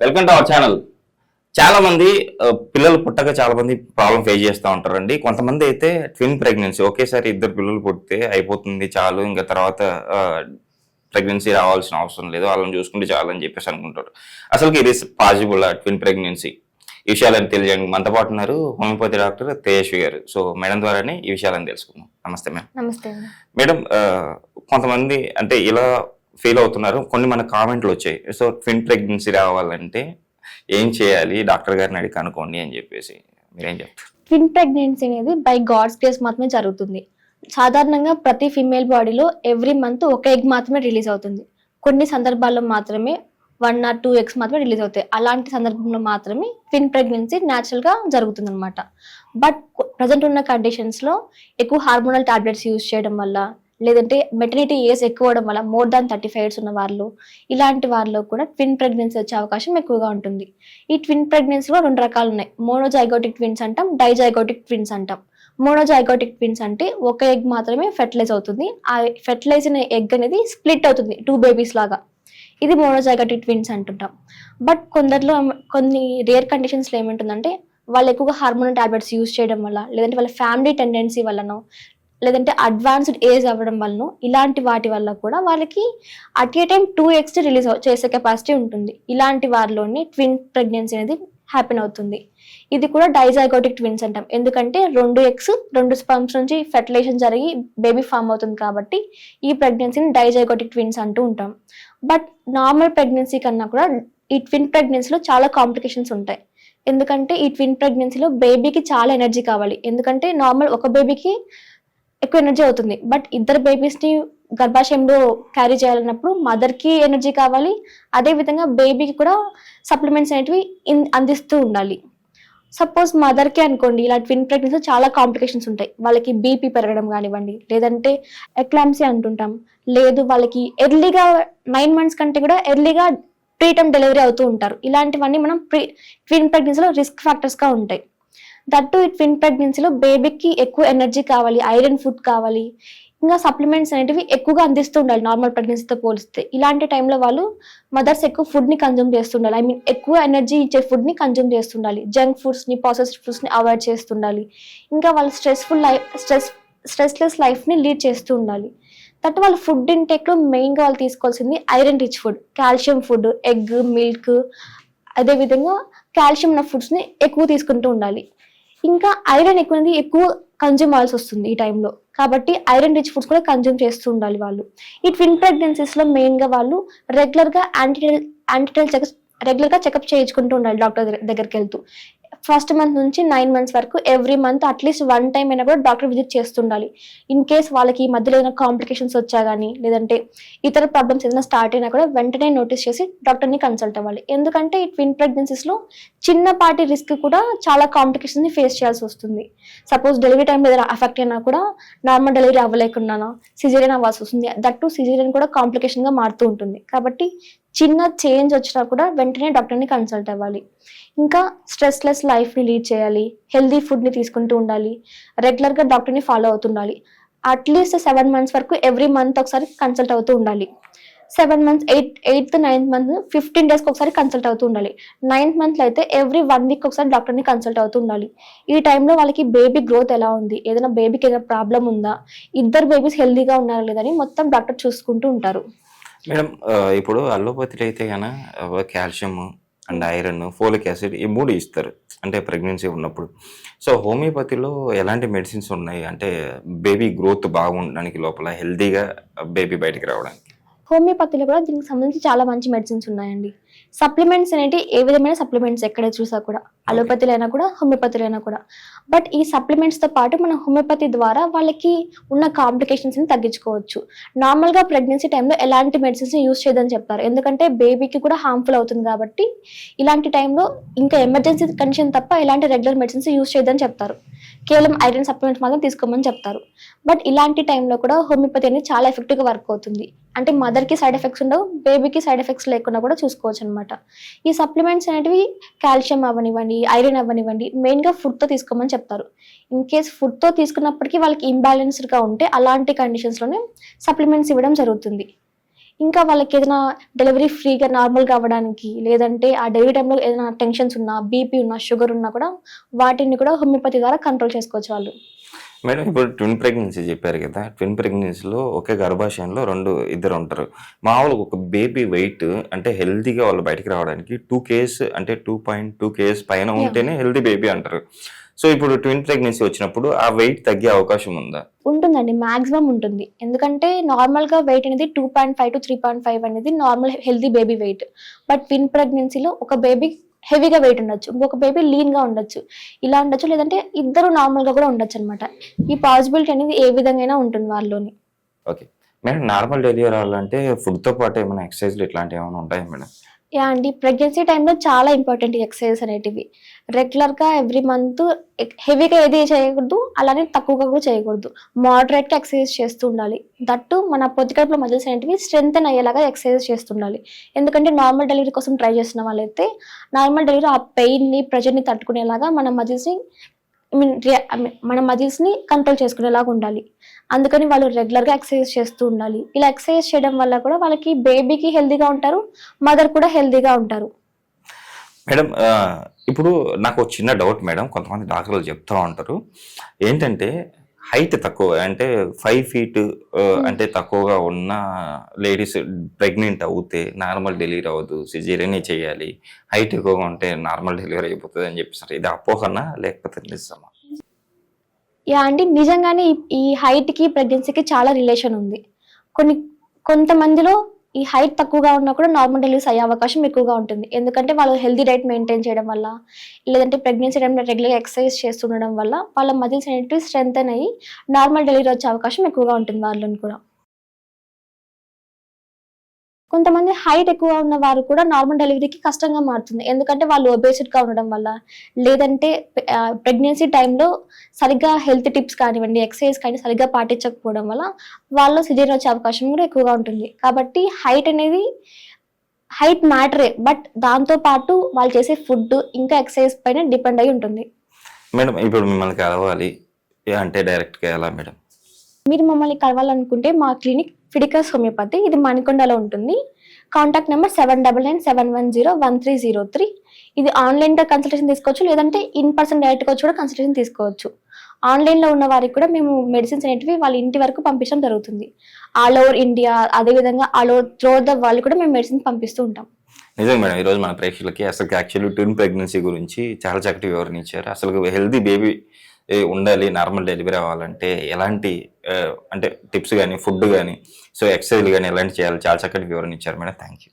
Welcome to our channel చాలా మంది పిల్లలు పుట్టక చాలా మంది ప్రాబ్లం ఫేస్ చేస్తూ ఉంటారండి. కొంతమంది అయితే ట్విన్ ప్రెగ్నెన్సీ ఒకేసారి ఇద్దరు పిల్లలు పుడితే అయిపోతుంది చాలు ఇంకా తర్వాత ప్రెగ్నెన్సీ రావాల్సిన అవసరం లేదు వాళ్ళని చూసుకుంటే చాలు అని చెప్పేసి అనుకుంటారు. అసలు ఇది పాసిబుల్ ట్విన్ ప్రెగ్నెన్సీ ఈ విషయాలను తెలియజేయడానికి మనతో పాటు ఉన్నారు హోమియోపతి డాక్టర్ తేజస్వి గారు. సో మేడం ద్వారానే ఈ విషయాలను తెలుసుకుందాం. నమస్తే మేడం. నమస్తే. మేడం కొంతమంది అంటే ఇలా ఫీల్ అవుతున్నారు. కొన్ని మన కామెంట్లు వచ్చాయి. సో ట్విన్ ప్రెగ్నెన్సీ రావాలంటే ఏం చేయాలి? డాక్టర్ గారిని అడిగి కనుక్కోండి అని చెప్పేసి. మీరేం చెప్తారు? ట్విన్ ప్రెగ్నెన్సీ అనేది బై గాడ్స్ గ్రేస్ మాత్రమే జరుగుతుంది. సాధారణంగా ప్రతి ఫిమేల్ బాడీలో ఎవ్రీ మంత్ ఒక ఎగ్ మాత్రమే రిలీజ్ అవుతుంది. కొన్ని సందర్భాల్లో మాత్రమే వన్ ఆర్ టూ ఎగ్స్ మాత్రమే రిలీజ్ అవుతాయి. అలాంటి సందర్భంలో మాత్రమే ట్విన్ ప్రెగ్నెన్సీ న్యాచురల్గా జరుగుతుంది అనమాట బట్ ప్రజెంట్ ఉన్న కండిషన్స్లో ఎక్కువ హార్మోనల్ టాబ్లెట్స్ యూజ్ చేయడం వల్ల లేదంటే మెటర్నిటీ ఏజ్ ఎక్కువ అవడం వల్ల more than thirty five years ఉన్న వాళ్ళు ఇలాంటి వాళ్ళలో కూడా ట్విన్ ప్రెగ్నెన్సీ వచ్చే అవకాశం ఎక్కువగా ఉంటుంది. ఈ ట్విన్ ప్రెగ్నెన్సీలో రెండు రకాలు ఉన్నాయి. మోనోజైగోటిక్ ట్విన్స్ అంటాం డైజైగోటిక్ ట్విన్స్ అంటాం. మోనోజైగోటిక్ ట్విన్స్ అంటే ఒక ఎగ్ మాత్రమే ఫెర్టిలైజ్ అవుతుంది. ఆ ఫెర్టిలైజ్ అయిన ఎగ్ అనేది స్ప్లిట్ అవుతుంది టూ బేబీస్ లాగా. ఇది మోనోజైగోటిక్ ట్విన్స్ అంటుంటాం. బట్ కొందరిలో కొన్ని రేర్ కండిషన్స్లో ఏముంటుందంటే వాళ్ళు ఎక్కువగా హార్మోనల్ టాబ్లెట్స్ యూజ్ చేయడం వల్ల లేదంటే వాళ్ళ ఫ్యామిలీ టెండెన్సీ వల్లనో లేదంటే అడ్వాన్స్డ్ ఏజ్ అవ్వడం వలన ఇలాంటి వాటి వల్ల కూడా వాళ్ళకి at a time two eggs release చేసే కెపాసిటీ ఉంటుంది. ఇలాంటి వారిలోనే ట్విన్ ప్రెగ్నెన్సీ అనేది హ్యాపెన్ అవుతుంది. ఇది కూడా డైజైగోటిక్ ట్విన్స్ అంటాం. ఎందుకంటే రెండు ఎక్స్ రెండు స్పమ్స్ నుంచి ఫెర్టిలైజేషన్ జరిగి బేబీ ఫామ్ అవుతుంది కాబట్టి ఈ ప్రెగ్నెన్సీని డైజైగోటిక్ ట్విన్స్ అంటూ ఉంటాం. బట్ నార్మల్ ప్రెగ్నెన్సీ కన్నా కూడా ఈ ట్విన్ ప్రెగ్నెన్సీలో చాలా కాంప్లికేషన్స్ ఉంటాయి. ఎందుకంటే ఈ ట్విన్ ప్రెగ్నెన్సీలో బేబీకి చాలా ఎనర్జీ కావాలి. ఎందుకంటే నార్మల్ ఒక బేబీకి ఎక్కువ ఎనర్జీ అవుతుంది. బట్ ఇద్దరు బేబీస్ని గర్భాశయంలో క్యారీ చేయాలన్నప్పుడు మదర్కి ఎనర్జీ కావాలి. అదే విధంగా బేబీకి కూడా సప్లిమెంట్స్ అనేటివి అందిస్తూ ఉండాలి. సపోజ్ మదర్కి అనుకోండి ఇలా ట్విన్ ప్రెగ్నెన్సీ చాలా కాంప్లికేషన్స్ ఉంటాయి. వాళ్ళకి బీపీ పెరగడం కానివ్వండి లేదంటే ఎక్లాంసీ అంటుంటాం. లేదు వాళ్ళకి ఎర్లీగా నైన్ మంత్స్ కంటే కూడా ఎర్లీగా ప్రీటమ్ డెలివరీ అవుతూ ఉంటారు. ఇలాంటివన్నీ మనం ప్రీ ట్విన్ ప్రెగ్నెన్సీలో రిస్క్ ఫ్యాక్టర్స్గా ఉంటాయి. దట్టు ఈ ట్విన్ ప్రెగ్నెన్సీలో బేబీకి ఎక్కువ ఎనర్జీ కావాలి ఐరన్ ఫుడ్ కావాలి. ఇంకా సప్లిమెంట్స్ అనేటివి ఎక్కువగా అందిస్తూ ఉండాలి నార్మల్ ప్రెగ్నెన్సీతో పోలిస్తే. ఇలాంటి టైంలో వాళ్ళు మదర్స్ ఎక్కువ ఫుడ్ని కన్జ్యూమ్ చేస్తుండాలి. ఐ మీన్ ఎక్కువ ఎనర్జీ ఇచ్చే ఫుడ్ని కన్జ్యూమ్ చేస్తుండాలి. జంక్ ఫుడ్స్ని ప్రాసెస్డ్ ఫుడ్స్ని అవాయిడ్ చేస్తుండాలి. ఇంకా వాళ్ళు స్ట్రెస్ఫుల్ లైఫ్ స్ట్రెస్ స్ట్రెస్లెస్ లైఫ్ని లీడ్ చేస్తూ ఉండాలి. దట్ వాళ్ళ ఫుడ్ ఇంటేక్లో మెయిన్గా వాళ్ళు తీసుకోవాల్సింది iron rich food calcium food egg milk అదేవిధంగా కాల్షియం ఉన్న ఫుడ్స్ని ఎక్కువ తీసుకుంటూ ఉండాలి. ఇంకా ఐరన్ ఎక్కువ ఎక్కువ కన్జ్యూమ్ అవ్వాల్సి వస్తుంది ఈ టైంలో కాబట్టి ఐరన్ రిచ్ ఫుడ్స్ కూడా కన్జ్యూమ్ చేస్తూ ఉండాలి వాళ్ళు. ఈ ట్విన్ ప్రెగ్నెన్సీస్లో మెయిన్గా వాళ్ళు రెగ్యులర్గా యాంటీటల్ చెక్ చెకప్ రెగ్యులర్గా చెకప్ చేయించుకుంటూ ఉండాలి డాక్టర్ దగ్గరికి వెళ్తూ. ఫస్ట్ మంత్ నుంచి నైన్ మంత్స్ వరకు every month at least one time అయినా కూడా డాక్టర్ విజిట్ చేస్తుండాలి. ఇన్ కేస్ వాళ్ళకి ఈ మధ్యలో ఏదైనా కాంప్లికేషన్స్ వచ్చా కానీ లేదంటే ఇతర ప్రాబ్లమ్స్ ఏదైనా స్టార్ట్ అయినా కూడా వెంటనే నోటీస్ చేసి డాక్టర్ని కన్సల్ట్ అవ్వాలి. ఎందుకంటే ఈ ట్విన్ ప్రెగ్నెన్సీస్లో చిన్నపాటి రిస్క్ కూడా చాలా కాంప్లికేషన్ని ఫేస్ చేయాల్సి వస్తుంది. సపోజ్ డెలివరీ టైంలో ఏదైనా అఫెక్ట్ అయినా కూడా నార్మల్ డెలివరీ అవ్వలేకున్నానా సిజేరియన్ అవ్వాల్సి వస్తుంది. దట్టు సిజేరియన్ కూడా కాంప్లికేషన్గా మారుతూ ఉంటుంది. కాబట్టి చిన్న చేంజ్ వచ్చినా కూడా వెంటనే డాక్టర్ని కన్సల్ట్ అవ్వాలి. ఇంకా స్ట్రెస్లెస్ లైఫ్ని లీడ్ చేయాలి హెల్దీ ఫుడ్ని తీసుకుంటూ ఉండాలి రెగ్యులర్గా డాక్టర్ని ఫాలో అవుతుండాలి అట్లీస్ట్ సెవెన్ మంత్స్ వరకు ఎవ్రీ మంత్ ఒకసారి కన్సల్ట్ అవుతూ ఉండాలి. Seven months eight eighth ninth month fifteen డేస్కి ఒకసారి కన్సల్ట్ అవుతూ ఉండాలి. నైన్త్ మంత్లో అయితే ఎవ్రీ వన్ వీక్ ఒకసారి డాక్టర్ని కన్సల్ట్ అవుతూ ఉండాలి. ఈ టైంలో వాళ్ళకి బేబీ గ్రోత్ ఎలా ఉంది? ఏదైనా బేబీకి ఏదైనా ప్రాబ్లం ఉందా? ఇద్దరు బేబీస్ హెల్దీగా ఉన్నారా లేదని మొత్తం డాక్టర్ చూసుకుంటూ ఉంటారు. మేడం ఇప్పుడు అల్లోపతిలో అయితే కనుక calcium and iron folic acid ఈ మూడు ఇస్తారు అంటే ప్రెగ్నెన్సీ ఉన్నప్పుడు. సో హోమియోపతిలో ఎలాంటి మెడిసిన్స్ ఉన్నాయి? అంటే బేబీ గ్రోత్ బాగుండడానికి లోపల హెల్తీగా బేబీ బయటికి రావడానికి. హోమియోపతిలో కూడా దీనికి సంబంధించి చాలా మంచి మెడిసిన్స్ ఉన్నాయండి. సప్లిమెంట్స్ అనేవి ఏ విధమైన సప్లిమెంట్స్ ఎక్కడ చూసా కూడా అలోపతిలో అయినా కూడా హోమియోపతిలో అయినా కూడా. బట్ ఈ సప్లిమెంట్స్తో పాటు మనం హోమియోపతి ద్వారా వాళ్ళకి ఉన్న కాంప్లికేషన్స్ని తగ్గించుకోవచ్చు. నార్మల్గా ప్రెగ్నెన్సీ టైంలో ఎలాంటి మెడిసిన్స్ యూస్ చేయదని చెప్తారు. ఎందుకంటే బేబీకి కూడా హార్మ్ఫుల్ అవుతుంది కాబట్టి ఇలాంటి టైంలో ఇంకా ఎమర్జెన్సీ కండిషన్ తప్ప ఎలాంటి రెగ్యులర్ మెడిసిన్స్ యూస్ చేయదని చెప్తారు. కేవలం ఐరన్ సప్లిమెంట్స్ మాత్రం తీసుకోమని చెప్తారు. బట్ ఇలాంటి టైంలో కూడా హోమియోపతి అనేది చాలా ఎఫెక్టివ్గా వర్క్ అవుతుంది. అంటే మదర్కి సైడ్ ఎఫెక్ట్స్ ఉండవు బేబీకి సైడ్ ఎఫెక్ట్స్ లేకుండా కూడా చూసుకోవచ్చు అనమాట ఈ సప్లిమెంట్స్ అనేటివి కాల్షియం అవ్వనివ్వండి ఐరన్ అవ్వనివ్వండి మెయిన్గా ఫుడ్తో తీసుకోమని చెప్తారు. ఇన్ కేస్ ఫుడ్తో తీసుకున్నప్పటికీ వాళ్ళకి ఇంబ్యాలెన్స్డ్గా ఉంటే అలాంటి కండిషన్స్లోనే సప్లిమెంట్స్ ఇవ్వడం జరుగుతుంది. ఇంకా వాళ్ళకి ఏదైనా డెలివరీ ఫ్రీగా నార్మల్గా అవ్వడానికి లేదంటే ఆ డెలివరీ టైంలో ఏదైనా టెన్షన్స్ ఉన్నా బీపీ ఉన్నా షుగర్ ఉన్నా కూడా వాటిని కూడా హోమియోపతి ద్వారా కంట్రోల్ చేసుకోవచ్చు వాళ్ళు. మేడం ఇప్పుడు ట్విన్ ప్రెగ్నెన్సీ చెప్పారు కదా ట్విన్ ప్రెగ్నెన్సీలో ఒకే గర్భాశయంలో రెండు ఇద్దరు ఉంటారు. మామూలుగా ఒక బేబీ వెయిట్ అంటే హెల్తీగా వాళ్ళు బయటికి రావడానికి టూ కేస్ అంటే టూ పాయింట్ టూ కేస్ పైన ఉంటేనే హెల్తీ బేబీ అంటారు. సో ఇప్పుడు ట్విన్ ప్రెగ్నెన్సీ వచ్చినప్పుడు ఆ వెయిట్ తగ్గే అవకాశం ఉందా? ఉంటుందండి మాక్సిమం ఉంటుంది. ఎందుకంటే నార్మల్గా వెయిట్ అనేది two point five to three point five అనేది normal healthy baby weight. But twin ప్రెగ్నెన్సీలో ఒక బేబీ హెవీగా వెయిట్ ఉండొచ్చు. ఇంకొక బేబీ లీన్గా ఉండొచ్చు. ఇలా ఉండొచ్చు. లేదంటే ఇద్దరు నార్మల్గా కూడా ఉండొచ్చు అనమాట ఈ పాసిబిలిటీ అనేది ఏ విధంగా ఉంటుంది వాళ్ళలోని? ఓకే మేడం నార్మల్ డెలివరీ అవ్వాలంటే ఫుడ్తో పాటు ఏమైనా ఎక్సర్సైజ్లు ఇట్లాంటివి ఏమైనా ఉంటాయా మేడం? యా అండి ప్రెగ్నెన్సీ టైంలో చాలా ఇంపార్టెంట్ ఎక్సర్సైజ్ ఎక్సర్సైజెస్ అనేటివి రెగ్యులర్గా ఎవ్రీ మంత్ హెవీగా ఏది చేయకూడదు అలానే తక్కువగా కూడా చేయకూడదు. మోడరేట్గా ఎక్సర్సైజ్ చేస్తూ ఉండాలి. దట్టు మన పొత్తికడుపులో మజిల్స్ అనేటివి స్ట్రెంగ్ అయ్యేలాగా ఎక్సర్సైజ్ చేస్తుండాలి ఎందుకంటే నార్మల్ డెలివరీ కోసం ట్రై చేస్తున్న వాళ్ళైతే నార్మల్ డెలివరీ ఆ పెయిన్ని ప్రెషర్ని తట్టుకునేలాగా మన మజిల్స్ని మీన్ మన మజిల్స్ని కంట్రోల్ చేసుకునేలాగా ఉండాలి. అందుకని వాళ్ళు రెగ్యులర్గా ఎక్సర్సైజ్ చేస్తూ ఉండాలి. ఇలా ఎక్సర్సైజ్ చేయడం వల్ల కూడా వాళ్ళకి బేబీకి హెల్దీగా ఉంటారు మదర్ కూడా హెల్దీగా ఉంటారు. మేడం ఇప్పుడు నాకు చిన్న డౌట్ మేడం. కొంతమంది డాక్టర్లు చెప్తూ ఉంటారు. ఏంటంటే హైట్ తక్కువ అంటే ఫైవ్ ఫీట్ అంటే తక్కువగా ఉన్న లేడీస్ ప్రెగ్నెంట్ అవుతే నార్మల్ డెలివరీ అవ్వదు సిజేరియనే చేయాలి. హైట్ ఎక్కువగా ఉంటే నార్మల్ డెలివరీ అయిపోతుంది అని చెప్పేసారు. ఇది అపోహనా లేకపోతే నిజమా? యా అండి నిజంగానే ఈ- ఈ హైట్కి ప్రెగ్నెన్సీకి చాలా రిలేషన్ ఉంది. కొన్ని కొంతమందిలో ఈ హైట్ తక్కువగా ఉన్నా కూడా నార్మల్ డెలివరీస్ అయ్యే అవకాశం ఎక్కువగా ఉంటుంది. ఎందుకంటే వాళ్ళు హెల్దీ డైట్ మెయింటైన్ చేయడం వల్ల లేదంటే ప్రెగ్నెన్సీ టైంలో రెగ్యులర్గా ఎక్సర్సైజ్ చేస్తుండడం వల్ల వాళ్ళ మజిల్స్ అనేటివి స్ట్రెంగ్ అయ్యి నార్మల్ డెలివరీ వచ్చే అవకాశం ఎక్కువగా ఉంటుంది వాళ్ళని కూడా. కొంతమంది హైట్ ఎక్కువ ఉన్న వారు కూడా నార్మల్ డెలివరీకి కష్టంగా మారుతుంది. ఎందుకంటే వాళ్ళు ఒబేసిడ్గా ఉండడం వల్ల. లేదంటే ప్రెగ్నెన్సీ టైంలో సరిగ్గా హెల్త్ టిప్స్ కానివ్వండి ఎక్సర్సైజ్ కానీ సరిగ్గా పాటించకపోవడం వల్ల వాళ్ళు సిజేరియన్ వచ్చే అవకాశం కూడా ఎక్కువగా ఉంటుంది. కాబట్టి హైట్ అనేది హైట్ మ్యాటరే బట్ దాంతో పాటు వాళ్ళు చేసే ఫుడ్ ఇంకా ఎక్సర్సైజ్ పైన డిపెండ్ అయి ఉంటుంది. మేడం ఇప్పుడు మిమ్మల్ని కలవాలి. అంటే డైరెక్ట్గా ఎలా మేడం? మీరు మమ్మల్ని కలవాలనుకుంటే మా క్లినిక్ ఫిడికస్ హోమియోపతి ఇది మణికొండలో ఉంటుంది. Contact number seven double nine seven one zero one three zero three. ఇది ఆన్లైన్లో కన్సల్టేషన్ తీసుకోవచ్చు లేదంటే ఇన్ పర్సన్ డైరెక్ట్గా వచ్చి కూడా కన్సల్టేషన్ తీసుకోవచ్చు. ఆన్లైన్లో ఉన్న వారికి కూడా మేము మెడిసిన్స్ అనేటివి వాళ్ళ ఇంటి వరకు పంపించడం జరుగుతుంది. ఆల్ ఓవర్ ఇండియా అదేవిధంగా all over through the world కూడా మేము మెడిసిన్స్ పంపిస్తూ ఉంటాం. నిజం మేడం ఈరోజు మన ప్రేక్షకులకి అసలు యాక్చువల్లీ ట్విన్ ప్రెగ్నెన్సీ గురించి చాలా చక్కటి వివరణ ఇచ్చారు. అసలు హెల్దీ బేబీ ఉండాలి నార్మల్ డెలివరీ అవ్వాలంటే ఎలాంటి అంటే టిప్స్ కానీ ఫుడ్ కానీ సో ఎక్సర్సైజ్ కానీ ఎలాంటి చేయాలి చాలా చక్కటి వివరణ ఇచ్చారు మేడం. Thank you